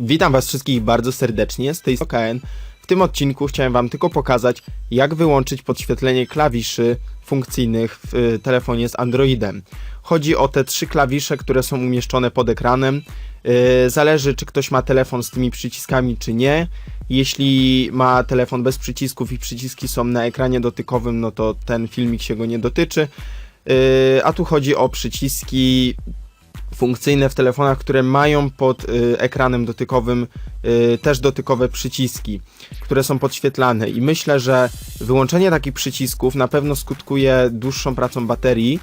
Witam Was wszystkich bardzo serdecznie, z tej OKN. W tym odcinku chciałem Wam tylko pokazać, jak wyłączyć podświetlenie klawiszy funkcyjnych w y, telefonie z Androidem. Chodzi o te trzy klawisze, które są umieszczone pod ekranem. Y, Zależy, czy ktoś ma telefon z tymi przyciskami, czy nie. Jeśli ma telefon bez przycisków i przyciski są na ekranie dotykowym, no to ten filmik się go nie dotyczy. Y, A tu chodzi o przyciski funkcyjne w telefonach, które mają pod y, ekranem dotykowym y, też dotykowe przyciski, które są podświetlane i myślę, że wyłączenie takich przycisków na pewno skutkuje dłuższą pracą baterii,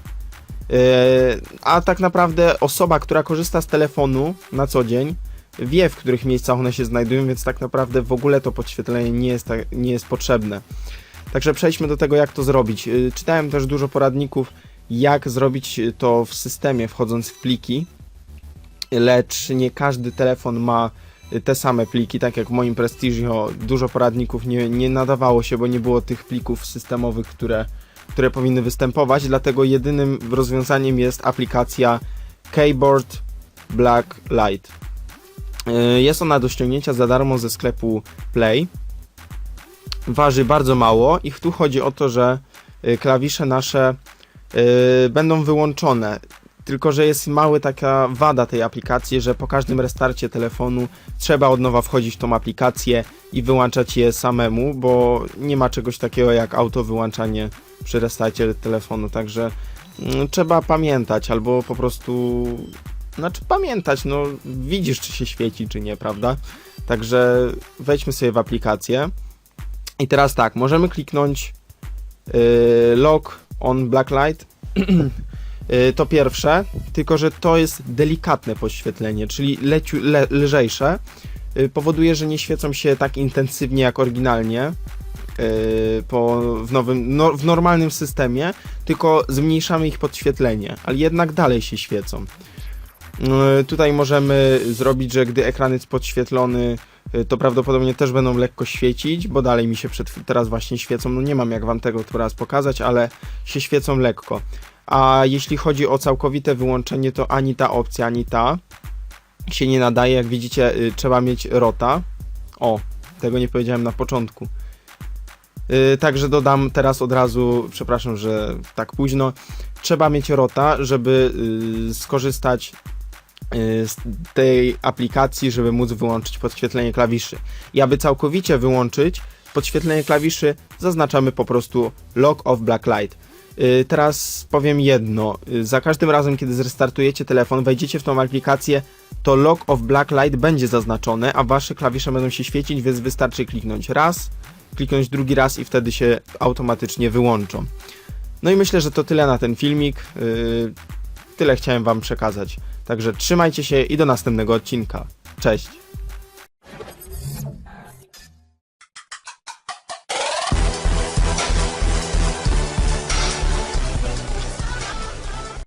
a tak naprawdę osoba, która korzysta z telefonu na co dzień, wie w których miejscach one się znajdują, więc tak naprawdę w ogóle to podświetlenie nie jest, tak, nie jest potrzebne. Także przejdźmy do tego, jak to zrobić. Y, Czytałem też dużo poradników, jak zrobić to w systemie, wchodząc w pliki, lecz nie każdy telefon ma te same pliki, tak jak w moim Prestigio dużo poradników nie, nie nadawało się, bo nie było tych plików systemowych, które, które powinny występować, dlatego jedynym rozwiązaniem jest aplikacja Keyboard Black Light. Y, Jest ona do ściągnięcia za darmo ze sklepu Play. Waży bardzo mało i tu chodzi o to, że y, klawisze nasze y, będą wyłączone. Tylko, że jest mały taka wada tej aplikacji, że po każdym restarcie telefonu trzeba od nowa wchodzić w tą aplikację i wyłączać je samemu, bo nie ma czegoś takiego jak auto wyłączanie przy restarcie telefonu, także mm, trzeba pamiętać albo po prostu znaczy pamiętać, no widzisz czy się świeci czy nie, prawda? Także wejdźmy sobie w aplikację i teraz tak, możemy kliknąć yy, lock on blacklight Y, to pierwsze, tylko że to jest delikatne podświetlenie, czyli leciu, le, lżejsze. Y, Powoduje, że nie świecą się tak intensywnie jak oryginalnie y, po, w, nowym, no, w normalnym systemie, tylko zmniejszamy ich podświetlenie, ale jednak dalej się świecą. Y, Tutaj możemy zrobić, że gdy ekran jest podświetlony, y, to prawdopodobnie też będą lekko świecić, bo dalej mi się przed, teraz właśnie świecą. No nie mam jak wam tego teraz pokazać, ale się świecą lekko. A jeśli chodzi o całkowite wyłączenie, to ani ta opcja, ani ta się nie nadaje. Jak widzicie, y, trzeba mieć rota. O, tego nie powiedziałem na początku. Także dodam teraz od razu, przepraszam, że tak późno. Trzeba mieć rota, żeby skorzystać z tej aplikacji, żeby móc wyłączyć podświetlenie klawiszy. I aby całkowicie wyłączyć podświetlenie klawiszy, zaznaczamy po prostu Lock off Black Light. Y, Teraz powiem jedno. Y, Za każdym razem, kiedy zrestartujecie telefon, wejdziecie w tą aplikację, to Lock of Black Light będzie zaznaczone, a wasze klawisze będą się świecić, więc wystarczy kliknąć raz, kliknąć drugi raz i wtedy się automatycznie wyłączą. No i myślę, że to tyle na ten filmik. Tyle chciałem wam przekazać. Także trzymajcie się i do następnego odcinka. Cześć!